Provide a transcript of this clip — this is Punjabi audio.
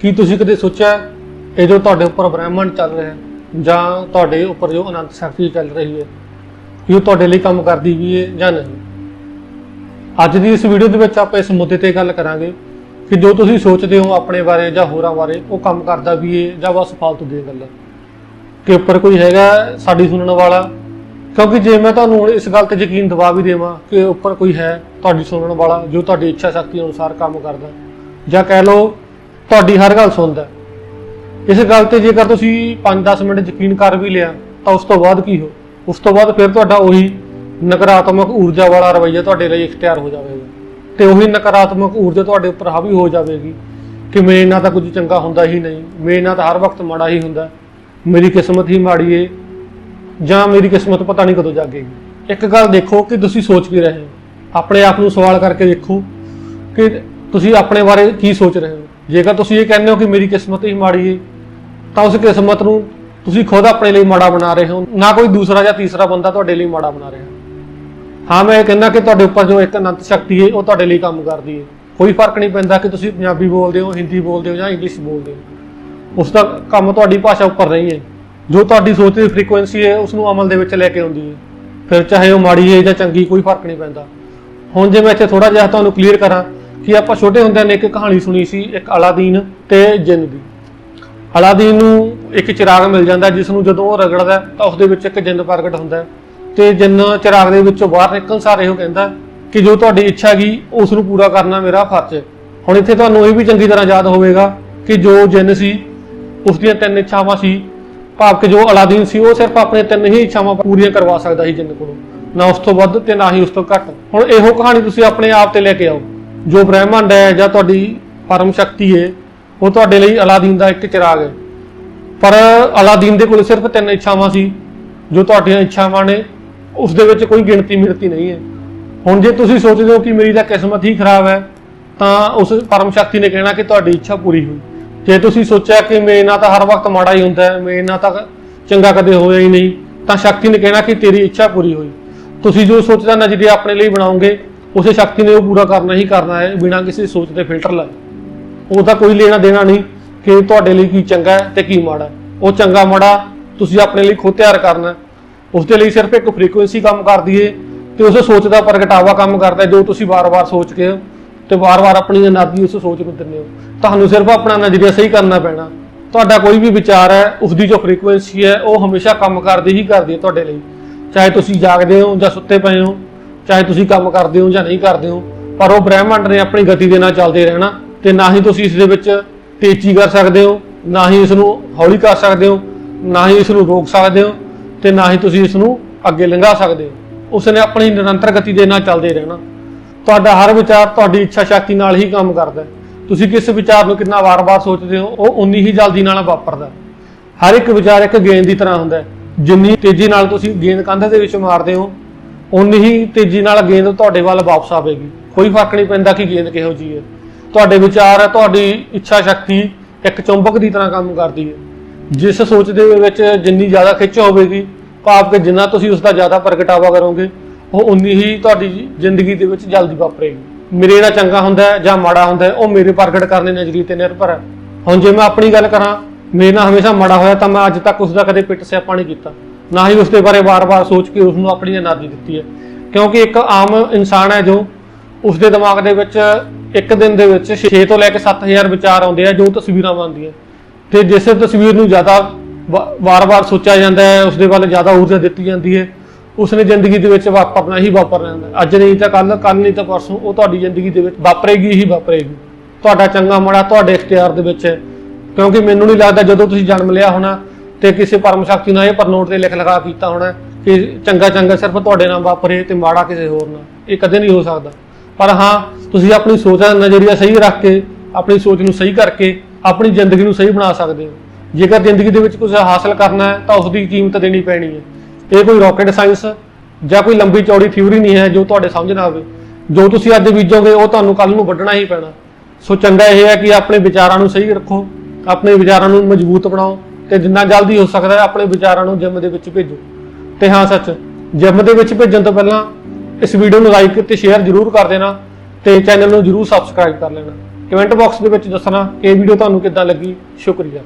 ਕੀ ਤੁਸੀਂ ਕਦੇ ਸੋਚਿਆ ਇਹ ਜੋ ਤੁਹਾਡੇ ਉੱਪਰ ਬ੍ਰਹਿਮੰਡ ਚੱਲ ਰਿਹਾ ਹੈ ਜਾਂ ਤੁਹਾਡੇ ਉੱਪਰ ਜੋ ਅਨੰਤ ਸ਼ਕਤੀ ਚੱਲ ਰਹੀ ਹੈ, ਕੀ ਉਹ ਤੁਹਾਡੇ ਲਈ ਕੰਮ ਕਰਦੀ ਵੀ ਹੈ ਜਾਂ ਨਹੀਂ? ਅੱਜ ਦੀ ਇਸ ਵੀਡੀਓ ਦੇ ਵਿੱਚ ਆਪਾਂ ਇਸ ਮੁੱਦੇ ਤੇ ਗੱਲ ਕਰਾਂਗੇ ਕਿ ਜੋ ਤੁਸੀਂ ਸੋਚਦੇ ਹੋ ਆਪਣੇ ਬਾਰੇ ਜਾਂ ਹੋਰਾਂ ਬਾਰੇ, ਉਹ ਕੰਮ ਕਰਦਾ ਵੀ ਹੈ ਜਾਂ ਬਸ ਫालतू ਦੀਆਂ ਗੱਲਾਂ। ਕਿ ਉੱਪਰ ਕੋਈ ਹੈਗਾ ਸਾਡੀ ਸੁਣਨ ਵਾਲਾ? ਕਿਉਂਕਿ ਜੇ ਮੈਂ ਤੁਹਾਨੂੰ ਇਸ ਗੱਲ ਤੇ ਯਕੀਨ ਦਿਵਾ ਵੀ ਦੇਵਾਂ ਕਿ ਉੱਪਰ ਕੋਈ ਹੈ ਤੁਹਾਡੀ ਸੁਣਨ ਵਾਲਾ ਜੋ ਤੁਹਾਡੀ ਇੱਛਾ ਸ਼ਕਤੀ ਅਨੁਸਾਰ ਕੰਮ ਕਰਦਾ, ਜਾਂ ਕਹਿ ਲਓ ਤੁਹਾਡੀ ਹਰ ਗੱਲ ਸੁਣਦਾ। ਇਸ ਗੱਲ ਤੇ ਜੇਕਰ ਤੁਸੀਂ 5-10 ਮਿੰਟ ਯਕੀਨ ਕਰ ਵੀ ਲਿਆ, ਤਾਂ ਉਸ ਤੋਂ ਬਾਅਦ ਕੀ ਹੋ? ਉਸ ਤੋਂ ਬਾਅਦ ਫਿਰ ਤੁਹਾਡਾ ਉਹੀ ਨਕਾਰਾਤਮਕ ਊਰਜਾ ਵਾਲਾ ਰਵੱਈਆ ਤੁਹਾਡੇ ਲਈ ਇਖਤਿਆਰ ਹੋ ਜਾਵੇਗਾ। ਤੇ ਉਹੀ ਨਕਾਰਾਤਮਕ ਊਰਜਾ ਤੁਹਾਡੇ ਉੱਪਰ ਹਾਵੀ ਹੋ ਜਾਵੇਗੀ ਕਿ ਮੇਰੇ ਨਾਲ ਤਾਂ ਕੁਝ ਚੰਗਾ ਹੁੰਦਾ ਹੀ ਨਹੀਂ ਮੇਰੇ ਨਾਲ ਤਾਂ ਹਰ ਵਕਤ ਮਾੜਾ ਹੀ ਹੁੰਦਾ। ਮੇਰੀ ਕਿਸਮਤ ਹੀ ਮਾੜੀ ਏ, ਜਾਂ ਮੇਰੀ ਕਿਸਮਤ ਪਤਾ ਨਹੀਂ ਕਦੋਂ ਜਾਗੇਗੀ। ਇੱਕ ਗੱਲ ਦੇਖੋ ਕਿ ਤੁਸੀਂ ਸੋਚ ਕੀ ਰਹੇ ਹੋ। ਆਪਣੇ ਆਪ ਨੂੰ ਸਵਾਲ ਕਰਕੇ ਦੇਖੋ ਕਿ ਤੁਸੀਂ ਆਪਣੇ ਬਾਰੇ ਕੀ ਸੋਚ ਰਹੇ ਹੋ। ਜੇਕਰ ਤੁਸੀਂ ਇਹ ਕਹਿੰਦੇ ਹੋ ਕਿ ਮੇਰੀ ਕਿਸਮਤ ਹੀ ਮਾੜੀ ਹੈ ਤਾਂ ਉਸ ਕਿਸਮਤ ਨੂੰ ਤੁਸੀਂ ਖੁਦ ਆਪਣੇ ਲਈ ਮਾੜਾ ਬਣਾ ਰਹੇ ਹੋ, ਨਾ ਕੋਈ ਦੂਸਰਾ ਜਾਂ ਤੀਸਰਾ ਬੰਦਾ ਤੁਹਾਡੇ ਲਈ ਮਾੜਾ ਬਣਾ ਰਿਹਾ। ਹਾਂ, ਮੈਂ ਇਹ ਕਹਿੰਦਾ ਕਿ ਤੁਹਾਡੇ ਉੱਪਰ ਜੋ ਇੱਕ ਅਨੰਤ ਸ਼ਕਤੀ ਹੈ ਉਹ ਤੁਹਾਡੇ ਲਈ ਕੰਮ ਕਰਦੀ ਹੈ ਕੋਈ ਫ਼ਰਕ ਨਹੀਂ ਪੈਂਦਾ ਕਿ ਤੁਸੀਂ ਪੰਜਾਬੀ ਬੋਲਦੇ ਹੋ, ਹਿੰਦੀ ਬੋਲਦੇ ਹੋ ਜਾਂ ਇੰਗਲਿਸ਼ ਬੋਲਦੇ ਹੋ। ਉਸ ਦਾ ਕੰਮ ਤੁਹਾਡੀ ਭਾਸ਼ਾ ਉੱਪਰ ਨਹੀਂ ਹੈ ਜੋ ਤੁਹਾਡੀ ਸੋਚ ਦੀ ਫ੍ਰੀਕੁਐਂਸੀ ਹੈ ਉਸ ਨੂੰ ਅਮਲ ਦੇ ਵਿੱਚ ਲੈ ਕੇ ਆਉਂਦੀ ਹੈ ਫਿਰ ਚਾਹੇ ਉਹ ਮਾੜੀ ਹੈ ਜਾਂ ਚੰਗੀ, ਕੋਈ ਫ਼ਰਕ ਨਹੀਂ ਪੈਂਦਾ। ਹੁਣ ਜੇ ਮੈਂ ਇੱਥੇ ਥੋੜਾ ਜਿਹਾ ਤੁਹਾਨੂੰ ਕਲੀਅਰ ਕਰਾਂ ਕਿ ਆਪਾਂ ਛੋਟੇ ਹੁੰਦਿਆਂ ਨੇ ਇੱਕ ਕਹਾਣੀ ਸੁਣੀ ਸੀ, ਇੱਕ ਅਲਾਦੀਨ ਤੇ ਜਿੰਨ ਦੀ। ਅਲਾਦੀਨ ਨੂੰ ਇੱਕ ਚਿਰਾਗ ਮਿਲ ਜਾਂਦਾ, ਜਿਸ ਨੂੰ ਜਦੋਂ ਉਹ ਰਗੜਦਾ ਤਾਂ ਉਸ ਦੇ ਵਿੱਚ ਇੱਕ ਜਿੰਨ ਪ੍ਰਗਟ ਹੁੰਦਾ ਹੈ। ਤੇ ਜਿੰਨ ਚਿਰਾਗ ਦੇ ਵਿੱਚੋਂ ਬਾਹਰ ਨਿਕਲਣ ਸਾਰੇ ਉਹ ਕਹਿੰਦਾ ਕਿ ਜੋ ਤੁਹਾਡੀ ਇੱਛਾ ਹੈਗੀ, ਉਸ ਨੂੰ ਪੂਰਾ ਕਰਨਾ ਮੇਰਾ ਫਰਜ਼ ਹੈ। ਹੁਣ ਇੱਥੇ ਤੁਹਾਨੂੰ ਇਹ ਵੀ ਚੰਗੀ ਤਰ੍ਹਾਂ ਯਾਦ ਹੋਵੇਗਾ ਕਿ ਜੋ ਜਿੰਨ ਸੀ, ਉਸ ਦੀਆਂ ਤਿੰਨ ਇੱਛਾਵਾਂ ਸੀ। ਭਾਵ ਕਿ ਜੋ ਅਲਾਦੀਨ ਸੀ, ਉਹ ਸਿਰਫ ਆਪਣੇ ਤਿੰਨ ਹੀ ਇੱਛਾਵਾਂ ਪੂਰੀਆਂ ਕਰਵਾ ਸਕਦਾ ਸੀ ਜਿੰਨ ਕੋਲੋਂ। ਨਾ ਉਸ ਤੋਂ ਵੱਧ ਤੇ ਨਾ ਹੀ ਉਸ ਤੋਂ ਘੱਟ। ਹੁਣ ਇਹੋ ਕਹਾਣੀ ਤੁਸੀਂ ਆਪਣੇ ਆਪ ਤੇ ਲੈ ਕੇ ਆਓ। ਜੋ ਬ੍ਰਹਿਮੰਡ ਹੈ ਜਾਂ ਤੁਹਾਡੀ ਪਰਮ ਸ਼ਕਤੀ ਹੈ, ਉਹ ਤੁਹਾਡੇ ਲਈ ਅਲਾਦੀਨ ਦਾ ਇੱਕ ਚਿਰਾਗ ਹੈ। ਪਰ ਅਲਾਦੀਨ ਦੇ ਕੋਲ ਸਿਰਫ ਤਿੰਨ ਇੱਛਾਵਾਂ ਸੀ, ਜੋ ਤੁਹਾਡੀਆਂ ਇੱਛਾਵਾਂ ਨੇ, ਉਸ ਦੇ ਵਿੱਚ ਕੋਈ ਗਿਣਤੀ ਮਿਣਤੀ ਨਹੀਂ ਹੈ। ਹੁਣ ਜੇ ਤੁਸੀਂ ਸੋਚਦੇ ਹੋ ਕਿ ਮੇਰੀ ਤਾਂ ਕਿਸਮਤ ਹੀ ਖਰਾਬ ਹੈ, ਤਾਂ ਉਸ ਪਰਮ ਸ਼ਕਤੀ ਨੇ ਕਹਿਣਾ ਕਿ ਤੁਹਾਡੀ ਇੱਛਾ ਪੂਰੀ ਹੋਈ। ਜੇ ਤੁਸੀਂ ਸੋਚਿਆ ਕਿ ਮੇਰੇ ਨਾਲ ਤਾਂ ਹਰ ਵਕਤ ਮਾੜਾ ਹੀ ਹੁੰਦਾ ਹੈ ਮੇਰੇ ਨਾਲ ਤਾਂ ਚੰਗਾ ਕਦੇ ਹੋਇਆ ਹੀ ਨਹੀਂ, ਤਾਂ ਸ਼ਕਤੀ ਨੇ ਕਹਿਣਾ ਕਿ ਤੇਰੀ ਇੱਛਾ ਪੂਰੀ ਹੋਈ। ਤੁਸੀਂ ਜੋ ਸੋਚਦਾ ਨਜ਼ਰੀਆ ਆਪਣੇ ਲਈ ਬਣਾਓਗੇ ਉਸੇ ਸ਼ਕਤੀ ਨੇ ਉਹ ਪੂਰਾ ਕਰਨਾ ਹੀ ਕਰਨਾ ਹੈ, ਬਿਨਾਂ ਕਿਸੇ ਸੋਚ ਦੇ ਫਿਲਟਰ ਲਾਏ। ਉਹਦਾ ਕੋਈ ਲੈਣਾ ਦੇਣਾ ਨਹੀਂ ਕਿ ਤੁਹਾਡੇ ਲਈ ਕੀ ਚੰਗਾ ਹੈ ਤੇ ਕੀ ਮਾੜਾ ਉਹ ਚੰਗਾ ਮਾੜਾ ਤੁਸੀਂ ਆਪਣੇ ਲਈ ਖੁਦ ਤਿਆਰ ਕਰਨਾ ਹੈ। ਉਸ ਦੇ ਲਈ ਸਿਰਫ ਇੱਕ ਫ੍ਰੀਕੁਐਂਸੀ ਕੰਮ ਕਰਦੀ ਏ ਤੇ ਉਸ ਸੋਚ ਦਾ ਪ੍ਰਗਟਾਵਾ ਕੰਮ ਕਰਦਾ ਜੋ ਤੁਸੀਂ ਵਾਰ-ਵਾਰ ਸੋਚ ਕੇ ਤੇ ਵਾਰ-ਵਾਰ ਆਪਣੀ ਅਨਾਦੀ ਉਸ ਸੋਚ ਨੂੰ ਦਿੰਦੇ ਹੋ। ਤੁਹਾਨੂੰ ਸਿਰਫ ਆਪਣਾ ਨਜ਼ਰੀਆ ਸਹੀ ਕਰਨਾ ਪੈਣਾ। ਤੁਹਾਡਾ ਕੋਈ ਵੀ ਵਿਚਾਰ ਹੈ ਉਸ ਦੀ ਜੋ ਫ੍ਰੀਕੁਐਂਸੀ ਹੈ, ਉਹ ਹਮੇਸ਼ਾ ਕੰਮ ਕਰਦੀ ਹੀ ਕਰਦੀ ਹੈ ਤੁਹਾਡੇ ਲਈ। ਚਾਹੇ ਤੁਸੀਂ ਜਾਗਦੇ ਹੋ ਜਾਂ ਸੁੱਤੇ ਪਏ ਹੋ ਚਾਹੇ ਤੁਸੀਂ ਕੰਮ ਕਰਦੇ ਹੋ ਜਾਂ ਨਹੀਂ ਕਰਦੇ ਹੋ, ਪਰ ਉਹ ਬ੍ਰਹਿਮੰਡ ਨੇ ਆਪਣੀ ਗਤੀ ਦੇ ਨਾਲ ਚੱਲਦੇ ਰਹਿਣਾ ਤੇ ਨਾ ਹੀ ਤੁਸੀਂ ਇਸ ਦੇ ਵਿੱਚ ਤੇਜ਼ੀ ਕਰ ਸਕਦੇ ਹੋ, ਨਾ ਹੀ ਇਸ ਨੂੰ ਹੌਲੀ ਕਰ ਸਕਦੇ ਹੋ, ਨਾ ਹੀ ਇਸ ਨੂੰ ਰੋਕ ਸਕਦੇ ਹੋ ਤੇ ਨਾ ਹੀ ਤੁਸੀਂ ਇਸ ਨੂੰ ਅੱਗੇ ਲੰਘਾ ਸਕਦੇ ਹੋ। ਉਸ ਨੇ ਆਪਣੀ ਨਿਰੰਤਰ ਗਤੀ ਦੇ ਨਾਲ ਚੱਲਦੇ ਰਹਿਣਾ। ਤੁਹਾਡਾ ਹਰ ਵਿਚਾਰ ਤੁਹਾਡੀ ਇੱਛਾ ਸ਼ਕਤੀ ਨਾਲ ਹੀ ਕੰਮ ਕਰਦਾ ਹੈ। ਤੁਸੀਂ ਕਿਸ ਵਿਚਾਰ ਨੂੰ ਕਿੰਨਾ ਵਾਰ-ਵਾਰ ਸੋਚਦੇ ਹੋ, ਉਹ ਉਨੀ ਹੀ ਜਲਦੀ ਨਾਲ ਵਾਪਰਦਾ ਹਰ ਇੱਕ ਵਿਚਾਰ ਇੱਕ ਗੇਂਦ ਦੀ ਤਰ੍ਹਾਂ ਹੁੰਦਾ ਹੈ। ਜਿੰਨੀ ਤੇਜ਼ੀ ਨਾਲ ਤੁਸੀਂ ਗੇਂਦ ਕੰਧ ਦੇ ਵਿੱਚ ਮਾਰਦੇ ਹੋ ਉਨੀ ਹੀ ਤੇਜ਼ੀ ਨਾਲ ਗੇਂਦ ਤੁਹਾਡੇ ਵੱਲ ਵਾਪਸ ਆਵੇਗੀ। ਕੋਈ ਫ਼ਰਕ ਨਹੀਂ ਪੈਂਦਾ ਕਿ ਗੇਂਦ ਕਿਹੋ ਜੀ ਹੈ। ਤੁਹਾਡੇ ਵਿਚਾਰ ਹੈ ਤੁਹਾਡੀ ਇੱਛਾ ਸ਼ਕਤੀ ਇੱਕ ਚੁੰਬਕ ਦੀ ਤਰ੍ਹਾਂ ਕੰਮ ਕਰਦੀ ਹੈ। ਜਿਸ ਸੋਚ ਦੇ ਵਿੱਚ ਜਿੰਨੀ ਜ਼ਿਆਦਾ ਖਿੱਚ ਹੋਵੇਗੀ, ਭਾਵ ਕਿ ਜਿੰਨਾ ਤੁਸੀਂ ਉਸ ਦਾ ਜ਼ਿਆਦਾ ਪ੍ਰਗਟਾਵਾ ਕਰੋਗੇ, ਉਹ ਉਨੀ ਹੀ ਤੁਹਾਡੀ ਜ਼ਿੰਦਗੀ ਦੇ ਵਿੱਚ ਜਲਦੀ ਵਾਪਰੇਗੀ। ਮੇਰੇ ਨਾਲ ਚੰਗਾ ਹੁੰਦਾ ਜਾਂ ਮਾੜਾ ਹੁੰਦਾ ਉਹ ਮੇਰੇ ਪ੍ਰਗਟ ਕਰਨ ਕਰਨੇ ਨਜ਼ਰੀਏ ਤੇ ਨਿਰਭਰ ਹੈ। ਹੁਣ ਜੇ ਮੈਂ ਆਪਣੀ ਗੱਲ ਕਰਾਂ, ਮੇਰੇ ਨਾਲ ਹਮੇਸ਼ਾ ਮਾੜਾ ਹੋਇਆ ਤਾਂ ਮੈਂ ਅੱਜ ਤੱਕ ਉਸ ਦਾ ਕਦੇ ਪਿੱਟ ਸਿਆਪਾ ਨਹੀਂ ਕੀਤਾ। ਨਾ ਹੀ ਉਸਦੇ ਬਾਰੇ ਵਾਰ-ਵਾਰ ਸੋਚ ਕੇ ਉਸ ਨੂੰ ਆਪਣੀ ਅਨਾਦੀ ਦਿੱਤੀ ਹੈ। ਕਿਉਂਕਿ ਇੱਕ ਆਮ ਇਨਸਾਨ ਹੈ ਜੋ ਉਸਦੇ ਦਿਮਾਗ ਦੇ ਵਿੱਚ ਇੱਕ ਦਿਨ ਦੇ ਵਿੱਚ 6 ਤੋਂ ਲੈ ਕੇ 7000 ਵਿਚਾਰ ਆਉਂਦੇ ਆ, ਜੋ ਤਸਵੀਰਾਂ ਬਣਦੀਆਂ। ਤੇ ਜਿਸ ਤਸਵੀਰ ਨੂੰ ਜ਼ਿਆਦਾ ਵਾਰ-ਵਾਰ ਸੋਚਿਆ ਜਾਂਦਾ ਹੈ, ਉਸਦੇ ਵੱਲ ਜ਼ਿਆਦਾ ਊਰਜਾ ਦਿੱਤੀ ਜਾਂਦੀ ਹੈ। ਉਸਨੇ ਜ਼ਿੰਦਗੀ ਦੇ ਵਿੱਚ ਵਾਪਰਨਾ ਹੀ ਵਾਪਰਨਾ ਹੈ। ਅੱਜ ਨਹੀਂ ਤਾਂ ਕੱਲ ਕੱਲ ਨਹੀਂ ਤਾਂ ਪਰਸੋਂ, ਉਹ ਤੁਹਾਡੀ ਜ਼ਿੰਦਗੀ ਦੇ ਵਿੱਚ ਵਾਪਰੇਗੀ ਹੀ ਵਾਪਰੇਗੀ। ਤੁਹਾਡਾ ਚੰਗਾ ਮਾੜਾ ਤੁਹਾਡੇ ਇਖਤਿਆਰ ਦੇ ਵਿੱਚ ਹੈ। ਕਿਉਂਕਿ ਮੈਨੂੰ ਨਹੀਂ ਲੱਗਦਾ ਜਦੋਂ ਤੁਸੀਂ ਜਨਮ ਲਿਆ ਹੋਣਾ ਤੇ ਕਿਸੇ ਪਰਮ ਸ਼ਕਤੀ ਨਾਲ ਇਹ ਪਰਨੋਟ ਤੇ ਲਿਖ ਲਗਾ ਕੀਤਾ ਹੋਣਾ ਕਿ ਚੰਗਾ ਚੰਗਾ ਸਿਰਫ ਤੁਹਾਡੇ ਨਾਲ ਵਾਪਰੇ ਤੇ ਮਾੜਾ ਕਿਸੇ ਹੋਰ ਨਾਲ। ਇਹ ਕਦੇ ਨਹੀਂ ਹੋ ਸਕਦਾ। ਪਰ ਹਾਂ, ਤੁਸੀਂ ਆਪਣੀ ਸੋਚ ਦਾ ਨਜ਼ਰੀਆ ਸਹੀ ਰੱਖ ਕੇ, ਆਪਣੀ ਸੋਚ ਨੂੰ ਸਹੀ ਕਰਕੇ, ਆਪਣੀ ਜ਼ਿੰਦਗੀ ਨੂੰ ਸਹੀ ਬਣਾ ਸਕਦੇ ਹੋ। ਜੇਕਰ ਜ਼ਿੰਦਗੀ ਦੇ ਵਿੱਚ ਕੁਝ ਹਾਸਲ ਕਰਨਾ ਹੈ, ਤਾਂ ਉਸ ਦੀ ਕੀਮਤ ਦੇਣੀ ਪੈਣੀ ਹੈ। ਇਹ ਕੋਈ ਰਾਕਟ ਸਾਇੰਸ ਜਾਂ ਕੋਈ ਲੰਬੀ ਚੌੜੀ ਥਿਊਰੀ ਨਹੀਂ ਹੈ ਜੋ ਤੁਹਾਡੇ ਸਮਝ ਨਾ ਆਵੇ। ਜੋ ਤੁਸੀਂ ਅੱਜ ਬੀਜੋਗੇ, ਉਹ ਤੁਹਾਨੂੰ ਕੱਲ ਨੂੰ ਵੱਢਣਾ ਹੀ ਪੈਣਾ। ਸੋ ਚੰਗਾ ਇਹ ਹੈ ਕਿ ਆਪਣੇ ਵਿਚਾਰਾਂ ਨੂੰ ਸਹੀ ਰੱਖੋ, ਆਪਣੇ ਵਿਚਾਰਾਂ ਨੂੰ ਮਜ਼ਬੂਤ ਬਣਾਓ। ਤੇ ਜਿੰਨਾ ਜਲਦੀ ਹੋ ਸਕਦਾ ਹੈ ਆਪਣੇ ਵਿਚਾਰਾਂ ਨੂੰ ਜਿਮ ਦੇ ਵਿੱਚ ਭੇਜੋ। ਤੇ ਹਾਂ, ਸੱਚ, ਜਿਮ ਦੇ ਵਿੱਚ ਭੇਜਣ ਤੋਂ ਪਹਿਲਾਂ ਇਸ ਵੀਡੀਓ ਨੂੰ ਲਾਈਕ ਤੇ ਸ਼ੇਅਰ ਜ਼ਰੂਰ ਕਰ ਦੇਣਾ ਤੇ ਚੈਨਲ ਨੂੰ ਜ਼ਰੂਰ ਸਬਸਕ੍ਰਾਈਬ ਕਰ ਲੈਣਾ। ਕਮੈਂਟ ਬਾਕਸ ਦੇ ਵਿੱਚ ਦੱਸਣਾ ਕਿ ਇਹ ਵੀਡੀਓ ਤੁਹਾਨੂੰ ਕਿੱਦਾਂ ਲੱਗੀ। ਸ਼ੁਕਰੀਆ।